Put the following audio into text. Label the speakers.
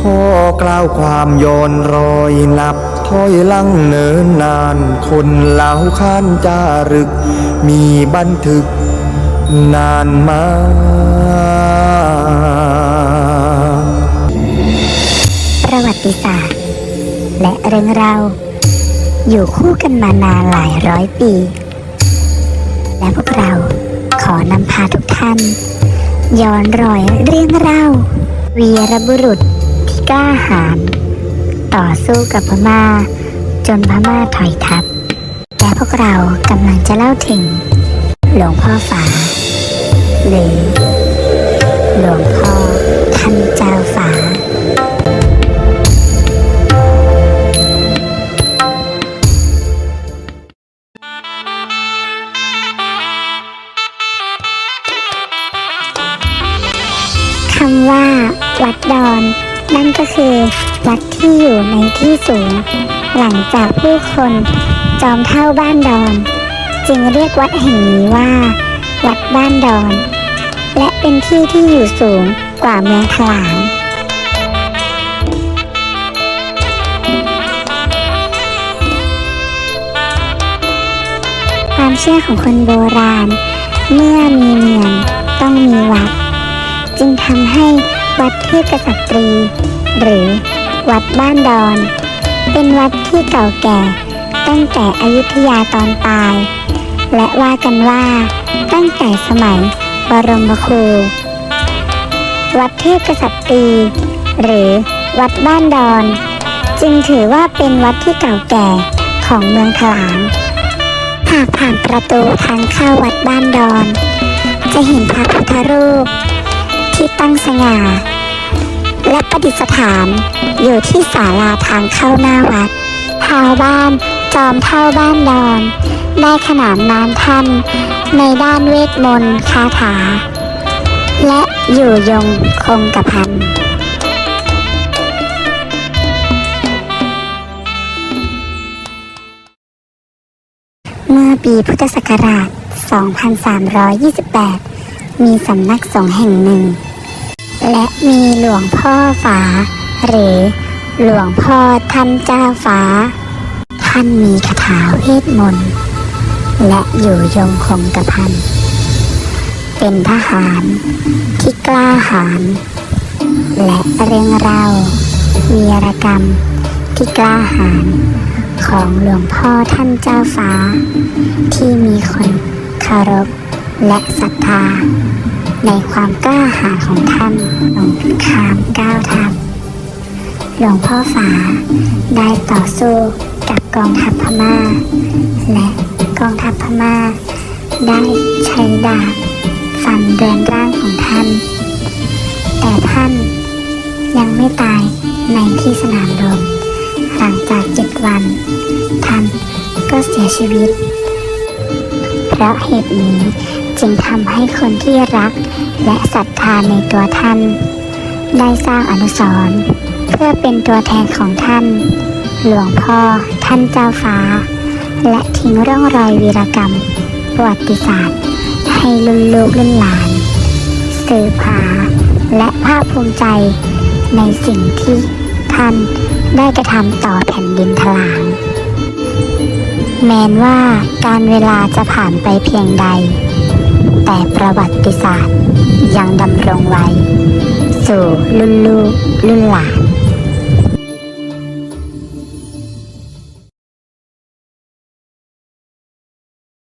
Speaker 1: ข้อกล่าวความโยนรอยนับถอยลังเนินนาน คนเล่าข้านจารึก มีบันทึกนานมา
Speaker 2: ประวัติศาสตร์ และเรื่องราวอยู่คู่กันมานานหลายร้อยปี และพวกเราขอนำพาทุกท่าน ย้อนรอยเรื่องเล่าวีรบุรุษ กล้าหาญต่อสู้กับพม่า จนพม่าถอยทับและพวกเรากำลังจะเล่าถึง หลวงพ่อฝา หรือ หลวงพ่อท่านเจ้าฝาคำว่า วัดดอน นั่นก็คือวัดที่อยู่ในที่สูง หลังจากผู้คนจอมเท่าบ้านดอน จึงเรียกวัดแห่งนี้ว่า วัดบ้านดอน และเป็นที่ที่อยู่สูงกว่าเมืองถลางความเชื่อของคนโบราณ เมื่อมีเมืองต้องมีวัด จึงทำให้ วัดเทพกษัตรี หรือวัดบ้านดอน เป็นวัดที่เก่าแก่ ตั้งแต่อยุธยาตอนปลาย และว่ากันว่าตั้งแต่สมัยบรมครู วัดเทพกษัตรีหรือวัดบ้านดอน จึงถือว่าเป็นวัดที่เก่าแก่ของเมืองถลางหากผ่านประตูทางเข้าวัดบ้านดอน จะเห็นพระพุทธรูปที่ตั้งสง่า และประดิษฐาน อยู่ที่ศาลาทางเข้าหน้าวัดชาวบ้านจอมเท่าบ้านดอนได้ขนานนามท่านในด้านเวทมนต์คาถา และอยู่ยงคงกระพันเมื่อปีพุทธศักราช 2328 มีสำนักสงฆ์แห่งหนึ่ง และมีหลวงพ่อฝา หรือหลวงพ่อท่านเจ้าฟ้า ท่านมีคาถาเวทมนต์และอยู่ยงคงกระพันเป็นทหารที่กล้าหาญและเรื่องเล่าวีรกรรมที่กล้าหาญของหลวงพ่อท่านเจ้าฟ้า ที่มีคนเคารพและศรัทธา ในความกล้าหาญของท่านหลวงคามก้าวทัพหลวงพ่อฝาได้ต่อสู้กับกองทัพพม่า และกองทัพพม่า ได้ใช้ดาบฟันเรือนร่างของท่าน แต่ท่านยังไม่ตายในที่สนามรบหลังจากเจ็ดวัน ท่านก็เสียชีวิตเพราะเหตุนี้ จึงทำให้คนที่รักและศรัทธาในตัวท่าน ได้สร้างอนุสรณ์เพื่อเป็นตัวแทนของท่าน หลวงพ่อท่านเจ้าฟ้า และทิ้งร่องรอยวีรกรรม ประวัติศาสตร์ ให้รุ่นลูกรุ่นหลาน สืบหาและภาคภูมิใจในสิ่งที่ท่านได้กระทำต่อแผ่นดินถลาง แม้นว่าการเวลาจะผ่านไปเพียงใด แต่ประวัติศาสตร์ยังดำรงไว้ สู่รุ่นลูกรุ่นหลาน